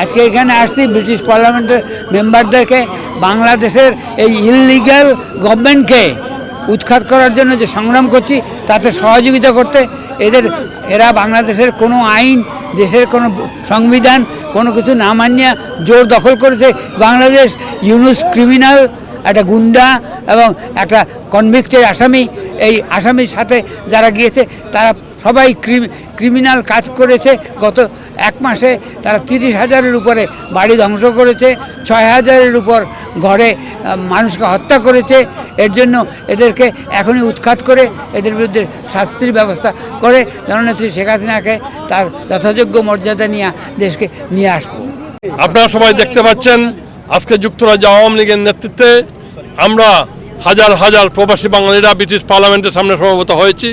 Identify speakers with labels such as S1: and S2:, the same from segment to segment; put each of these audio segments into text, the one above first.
S1: আজকে এখানে আসছি ব্রিটিশ পার্লামেন্টের মেম্বারদেরকে, বাংলাদেশের এই ইললিগ্যাল গভর্নমেন্টকে উৎখাত করার জন্য যে সংগ্রাম করছি, তাতে সহযোগিতা করতে এদের, এরা বাংলাদেশের কোনো আইন, দেশের কোনো সংবিধান, কোনো কিছু না মানিয়া জোর দখল করেছে। বাংলাদেশ ইউনুস ক্রিমিনাল একটা গুন্ডা এবং একটা কনভিক্টের আসামি। এই আসামির সাথে যারা গিয়েছে, তারা সবাই ক্রিমিনাল কাজ করেছে। গত এক মাসে তারা তিরিশ হাজারের উপরে বাড়ি ধ্বংস করেছে, ছয় হাজারের উপর ঘরে মানুষকে হত্যা করেছে। এর জন্য এদেরকে এখনই উৎখাত করে, এদের বিরুদ্ধে শাস্তির ব্যবস্থা করে জননেত্রী শেখ হাসিনাকে তার যথাযোগ্য মর্যাদা নিয়ে দেশকে নিয়ে আসব।
S2: আপনারা সবাই দেখতে পাচ্ছেন, আজকে যুক্তরাজ্য আওয়ামী লীগের নেতৃত্বে আমরা হাজার হাজার প্রবাসী বাঙালিরা ব্রিটিশ পার্লামেন্টের সামনে সমবেত হয়েছি।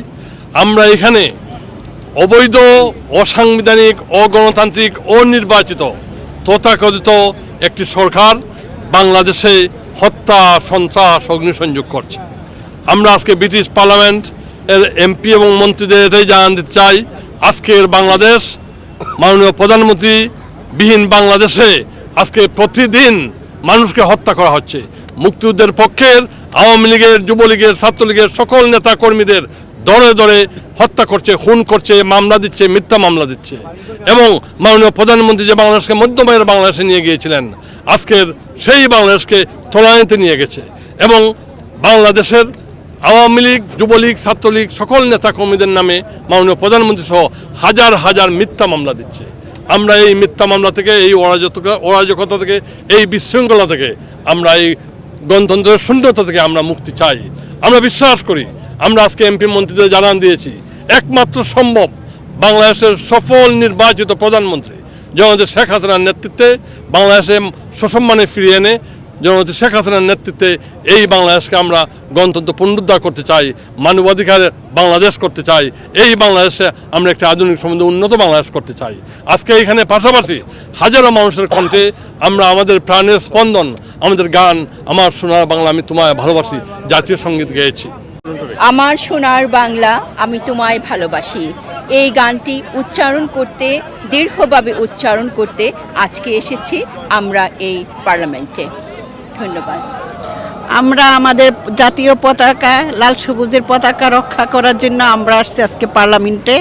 S2: আমরা এখানে অবৈধ, অসাংবিধানিক, অগণতান্ত্রিক, অনির্বাচিত, তথাকথিত একটি সরকার বাংলাদেশে হত্যা, সন্ত্রাস, অগ্নিসংযোগ করছে। আমরা আজকে ব্রিটিশ পার্লামেন্ট এর এমপি এবং মন্ত্রীদের এটাই জানান দিতে চাই, আজকের বাংলাদেশ, মাননীয় প্রধানমন্ত্রী বিহীন বাংলাদেশে আজকে প্রতিদিন মানুষকে হত্যা করা হচ্ছে। মুক্তিযুদ্ধের পক্ষের, আওয়ামী লীগের, যুবলীগের, ছাত্রলীগের সকল নেতা কর্মীদের দরে দরে হত্যা করছে, খুন করছে, মামলা দিচ্ছে, মিথ্যা মামলা দিচ্ছে। এবং মাননীয় প্রধানমন্ত্রী যে বাংলাদেশকে মধ্যমায়ের বাংলাদেশে নিয়ে গিয়েছিলেন, আজকের সেই বাংলাদেশকে তোলানিতে নিয়ে গেছে। এবং বাংলাদেশের আওয়ামী লীগ, যুবলীগ, ছাত্রলীগ সকল নেতা কর্মীদের নামে মাননীয় প্রধানমন্ত্রী সহ হাজার হাজার মিথ্যা মামলা দিচ্ছে। আমরা এই মিথ্যা মামলা থেকে, এই অরাজকতা থেকে, এই বিশৃঙ্খলা থেকে আমরা এই গণতন্ত্রের শূন্যতা থেকে আমরা মুক্তি চাই। আমরা বিশ্বাস করি, আমরা আজকে এমপি মন্ত্রীদের জানান দিয়েছি, একমাত্র সম্ভব বাংলাদেশের সফল নির্বাচিত প্রধানমন্ত্রী যেমন শেখ হাসিনার নেতৃত্বে বাংলাদেশে সসম্মানে ফিরিয়ে এনে জননেত্রী শেখ হাসিনার নেতৃত্বে এই বাংলাদেশকে আমরা গণতন্ত্র পুনরুদ্ধার করতে চাই মানবাধিকারের বাংলাদেশ করতে চাই, এই বাংলাদেশে আমরা একটা আধুনিক সম্বন্ধে উন্নত বাংলাদেশ করতে চাই। আজকে এখানে পাশাপাশি হাজারো মানুষের কণ্ঠে আমরা আমাদের প্রাণের স্পন্দন, আমাদের গান, আমার সোনার বাংলা আমি তোমায় ভালোবাসি, জাতীয় সংগীত গেয়েছি।
S3: আমার সোনার বাংলা আমি তোমায় ভালোবাসি। এই গানটি উচ্চারণ করতে, দীর্ঘভাবে উচ্চারণ করতে আজকে এসেছি আমরা এই পার্লামেন্টে। ধন্যবাদ।
S4: আমরা আমাদের জাতীয় পতাকা লাল সবুজের পতাকা রক্ষা করার জন্য আমরা আসছি আজকে পার্লামেন্টে।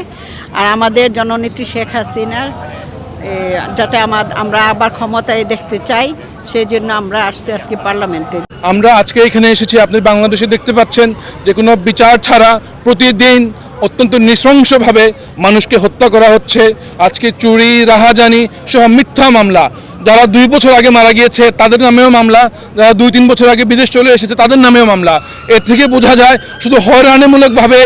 S4: আর আমাদের জননেত্রী শেখ হাসিনার যাতে আমার আমরা আবার ক্ষমতায় দেখতে চাই সেই জন্য আমরা আসছি আজকে পার্লামেন্টে।
S5: আমরা আজকে এখানে এসেছি আপনি বাংলাদেশে দেখতে পাচ্ছেন যে কোনো বিচার ছাড়া প্রতিদিন অত্যন্ত নৃশংসভাবে মানুষকে হত্যা করা হচ্ছে। আজকে চুরি, রাহাজানি সহ মিথ্যা মামলা। যারা দুই বছর আগে মারা গিয়েছে, তাদের নামেও মামলা। যারা দুই তিন বছর আগে বিদেশ চলে এসেছে, তাদের নামেও মামলা। এর থেকে বোঝা যায়, শুধু হয়রানিমূলকভাবে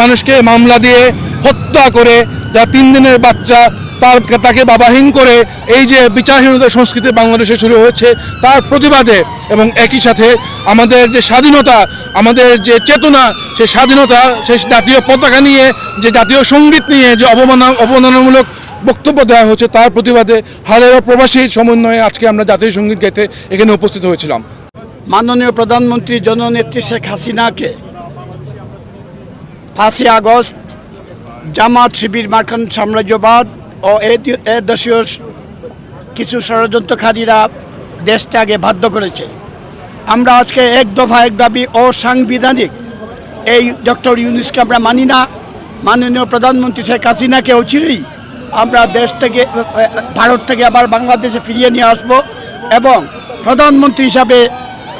S5: মানুষকে মামলা দিয়ে হত্যা করে, যা তিন দিনের বাচ্চা তার তাকে বাবাহীন করে এই যে বিচারহীনতা সংস্কৃতি বাংলাদেশে শুরু হয়েছে, তার প্রতিবাদে এবং একই সাথে আমাদের যে স্বাধীনতা, আমাদের যে চেতনা, সেই স্বাধীনতা, সেই জাতীয় পতাকা নিয়ে, যে জাতীয় সংগীত নিয়ে যে অবমাননা, অবমাননামূলক বক্তব্য দেওয়া হচ্ছে তার প্রতিবাদে হাজারো প্রবাসী সমন্বয়ে আজকে আমরা জাতীয় সংগীত গাইতে এখানে উপস্থিত হয়েছিলাম।
S6: মাননীয় প্রধানমন্ত্রী জননেত্রী শেখ হাসিনাকে পাঁচই আগস্ট জামাত শিবির মার্কান সাম্রাজ্যবাদ ও এ দেশীয় কিছু ষড়যন্ত্রকারীরা দেশ ত্যাগে বাধ্য করেছে। আমরা আজকে এক দফা এক দাবি অসাংবিধানিক। এই ডক্টর ইউনিসকে আমরা মানি না। মাননীয় প্রধানমন্ত্রী শেখ হাসিনাকে অচিরেই আমরা দেশ থেকে ভারত থেকে আবার বাংলাদেশে ফিরিয়ে নিয়ে আসব এবং প্রধানমন্ত্রী হিসাবে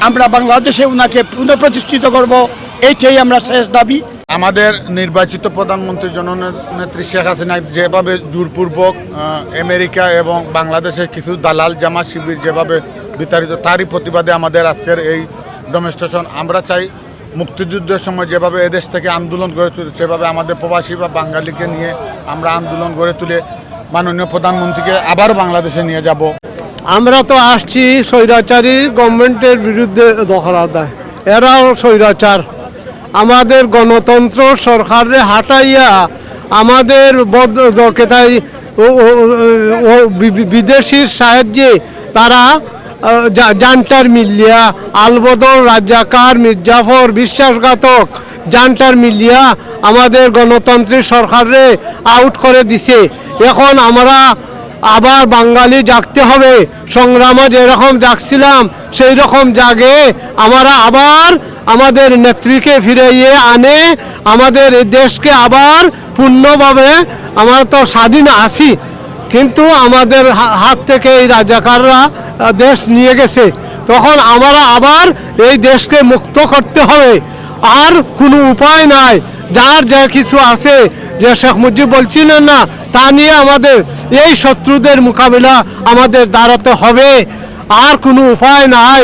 S6: আমরা বাংলাদেশে ওনাকে পুনঃপ্রতিষ্ঠিত করব। এইটাই আমরা শেষ দাবি।
S7: আমাদের নির্বাচিত প্রধানমন্ত্রী জননেত্রী শেখ হাসিনা যেভাবে জোরপূর্বক আমেরিকা এবং বাংলাদেশের কিছু দালাল জামা শিবির যেভাবে বিতাড়িত, তারই প্রতিবাদে আমাদের আজকের এই ডেমনস্ট্রেশন। আমরা চাই মুক্তিযুদ্ধের সময় যেভাবে এদেশ থেকে আন্দোলন গড়ে তুলে সেভাবে আমাদের প্রবাসী বা বাঙালিকে নিয়ে আমরা আন্দোলন গড়ে তুলে মাননীয় প্রধানমন্ত্রীকে আবার বাংলাদেশে নিয়ে যাব।
S8: আমরা তো আসছি স্বৈরাচারী গভর্নমেন্টের বিরুদ্ধে দখলা দেয়। এরাও স্বৈরাচার। আমাদের গণতন্ত্র সরকারে হাঁটাইয়া আমাদের কেতাই বিদেশির সাহায্যে তারা জান্টার মিলিয়া আলবদল রাজাকার, মির্জাফর, বিশ্বাসঘাতক জান্টার মিলিয়া আমাদের গণতান্ত্রিক সরকারে আউট করে দিছে। এখন আমরা আবার বাঙালি জাগতে হবে। সংগ্রামে যেরকম জাগছিলাম সেই রকম জাগে। আমরা আবার আমাদের নেত্রীকে ফিরাইয়ে আনে, আমাদের এই দেশকে আবার পূর্ণভাবে আমরা তো স্বাধীন আছি। কিন্তু আমাদের হাত থেকে এই রাজাকাররা দেশ নিয়ে গেছে। তখন আমরা আবার এই দেশকে মুক্ত করতে হবে। আর কোনো উপায় নাই। যার যা কিছু আছে, যে শেখ মুজিব বলছিলেন না, তা নিয়ে আমাদের, এই শত্রুদের মোকাবিলা আমাদের দাঁড়াতে হবে। আর কোনো উপায় নাই।